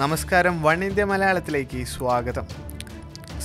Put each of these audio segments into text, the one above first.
നമസ്കാരം one India മലയാളത്തിലേക്ക് സ്വാഗതം.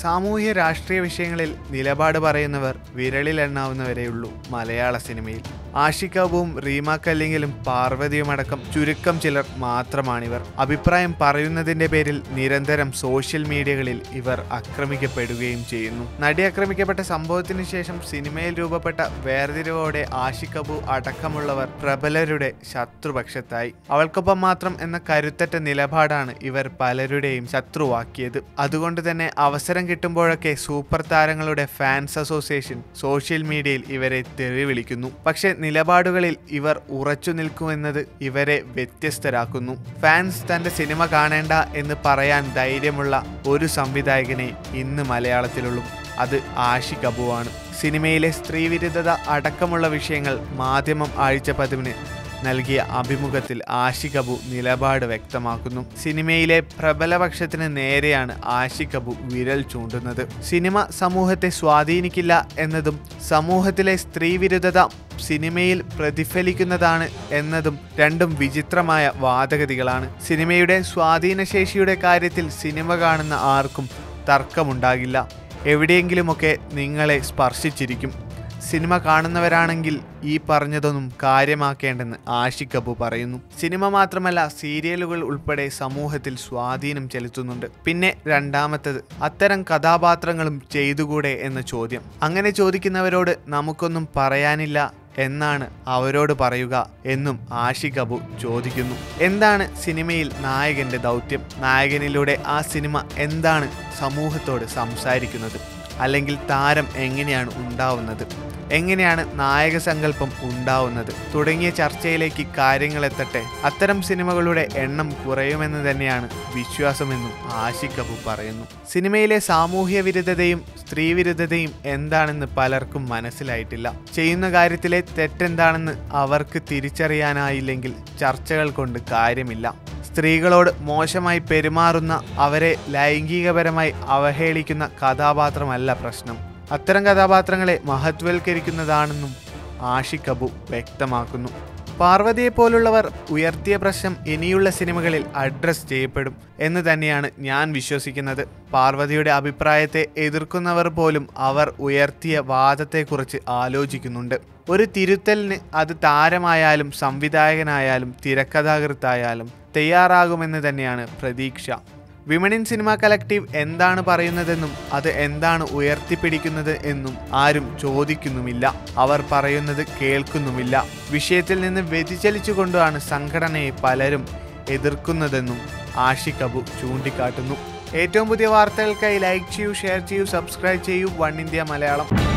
സാമൂഹ്യ രാഷ്ട്രീയ വിഷയങ്ങളിൽ നിലപാട് പറയുന്നവർ വിരളിലെണ്ണാവുന്നവരെയുള്ളൂ മലയാള സിനിമയിൽ. ആഷിക് കപൂറും റീമ കല്ലിങ്ങലും പാർവതിയുമടക്കം ചുരുക്കം ചിലർ മാത്രമാണിവർ. അഭിപ്രായം പറയുന്നതിന്റെ പേരിൽ നിരന്തരം സോഷ്യൽ മീഡിയകളിൽ ഇവർ ആക്രമിക്കപ്പെടുകയും ചെയ്യുന്നു. നടി ആക്രമിക്കപ്പെട്ട സംഭവത്തിന് ശേഷം സിനിമയിൽ രൂപപ്പെട്ട വേർതിരിവോടെ ആഷിക്കബു അടക്കമുള്ളവർ പ്രബലരുടെ ശത്രുപക്ഷത്തായി. അവൾക്കൊപ്പം മാത്രം എന്ന കരുത്തറ്റ നിലപാടാണ് ഇവർ പലരുടെയും ശത്രുവാക്കിയത്. അതുകൊണ്ട് തന്നെ അവസരം കിട്ടുമ്പോഴൊക്കെ സൂപ്പർ താരങ്ങളുടെ ഫാൻസ് അസോസിയേഷൻ സോഷ്യൽ മീഡിയയിൽ ഇവരെ തെറി വിളിക്കുന്നു പക്ഷെ നിലപാടുകളിൽ ഇവർ ഉറച്ചു നിൽക്കുമെന്നത് ഇവരെ വ്യത്യസ്തരാക്കുന്നു. ഫാൻസ് തന്റെ സിനിമ കാണേണ്ട എന്ന് പറയാൻ ധൈര്യമുള്ള ഒരു സംവിധായകനെ ഇന്ന് മലയാളത്തിലുള്ളൂ. അത് ആഷി കബുവാണ് സിനിമയിലെ സ്ത്രീവിരുദ്ധത അടക്കമുള്ള വിഷയങ്ങൾ മാധ്യമം ആഴ്ച പതിവിന് നൽകിയ അഭിമുഖത്തിൽ ആഷി കപു നിലപാട് വ്യക്തമാക്കുന്നു. സിനിമയിലെ പ്രബലപക്ഷത്തിന് നേരെയാണ് ആഷി കപു വിരൽ ചൂണ്ടുന്നത്. സിനിമ സമൂഹത്തെ സ്വാധീനിക്കില്ല എന്നതും സമൂഹത്തിലെ സ്ത്രീവിരുദ്ധത സിനിമയിൽ പ്രതിഫലിക്കുന്നതാണ് എന്നതും രണ്ടും വിചിത്രമായ വാദഗതികളാണ്. സിനിമയുടെ സ്വാധീനശേഷിയുടെ കാര്യത്തിൽ സിനിമ കാണുന്ന ആർക്കും തർക്കമുണ്ടാകില്ല. എവിടെയെങ്കിലുമൊക്കെ നിങ്ങളെ സ്പർശിച്ചിരിക്കും. സിനിമ കാണുന്നവരാണെങ്കിൽ ഈ പറഞ്ഞതൊന്നും കാര്യമാക്കേണ്ടെന്ന് ആഷിഖ് അബു പറയുന്നു. സിനിമ മാത്രമല്ല സീരിയലുകൾ ഉൾപ്പെടെ സമൂഹത്തിൽ സ്വാധീനം ചെലുത്തുന്നുണ്ട്. പിന്നെ രണ്ടാമത്തത് അത്തരം കഥാപാത്രങ്ങളും ചെയ്തുകൂടെ എന്ന ചോദ്യം. അങ്ങനെ ചോദിക്കുന്നവരോട് നമുക്കൊന്നും പറയാനില്ല എന്നാണ് അവരോട് പറയുക എന്നും ആഷി അബു ചോദിക്കുന്നു. എന്താണ് സിനിമയിൽ നായകന്റെ ദൗത്യം? നായകനിലൂടെ ആ സിനിമ എന്താണ് സമൂഹത്തോട് സംസാരിക്കുന്നത്? അല്ലെങ്കിൽ താരം എങ്ങനെയാണ് ഉണ്ടാവുന്നത്? എങ്ങനെയാണ് നായക സങ്കല്പം ഉണ്ടാവുന്നത്? തുടങ്ങിയ ചർച്ചയിലേക്ക് കാര്യങ്ങൾ എത്തട്ടെ. അത്തരം സിനിമകളുടെ എണ്ണം കുറയുമെന്ന് തന്നെയാണ് വിശ്വാസമെന്നും കപൂർ പറയുന്നു. സിനിമയിലെ സാമൂഹ്യ വിരുദ്ധതയും സ്ത്രീവിരുദ്ധതയും എന്താണെന്ന് പലർക്കും മനസ്സിലായിട്ടില്ല. ചെയ്യുന്ന കാര്യത്തിലെ തെറ്റെന്താണെന്ന് അവർക്ക് തിരിച്ചറിയാനായില്ലെങ്കിൽ ചർച്ചകൾ കൊണ്ട് കാര്യമില്ല. സ്ത്രീകളോട് മോശമായി പെരുമാറുന്ന അവരെ ലൈംഗികപരമായി അവഹേളിക്കുന്ന കഥാപാത്രമല്ല പ്രശ്നം. അത്തരം കഥാപാത്രങ്ങളെ മഹത്വൽക്കരിക്കുന്നതാണെന്നും ആഷിഖ് അബു വ്യക്തമാക്കുന്നു. പാർവതിയെ പോലുള്ളവർ ഉയർത്തിയ പ്രശ്നം ഇനിയുള്ള സിനിമകളിൽ അഡ്രസ് ചെയ്യപ്പെടും എന്ന് തന്നെയാണ് ഞാൻ വിശ്വസിക്കുന്നത്. പാർവതിയുടെ അഭിപ്രായത്തെ എതിർക്കുന്നവർ പോലും അവർ ഉയർത്തിയ വാദത്തെക്കുറിച്ച് ആലോചിക്കുന്നുണ്ട്. ഒരു തിരുത്തലിന് അത് താരമായാലും സംവിധായകനായാലും തിരക്കഥാകൃത്തായാലും തയ്യാറാകുമെന്ന് തന്നെയാണ് പ്രതീക്ഷ. വിമണിൻ സിനിമ കളക്റ്റീവ് എന്താണ് പറയുന്നതെന്നും അത് എന്താണ് ഉയർത്തിപ്പിടിക്കുന്നത് എന്നും ആരും ചോദിക്കുന്നുമില്ല. അവർ പറയുന്നത് കേൾക്കുന്നുമില്ല. വിഷയത്തിൽ നിന്ന് വ്യതിചലിച്ചുകൊണ്ടാണ് സംഘടനയെ പലരും എതിർക്കുന്നതെന്നും ആഷിഖ് അബു ചൂണ്ടിക്കാട്ടുന്നു. ഏറ്റവും പുതിയ വാർത്തകൾക്കായി ലൈക്ക് ചെയ്യൂ ഷെയർ ചെയ്യൂ സബ്സ്ക്രൈബ് ചെയ്യൂ. One India Malayalam.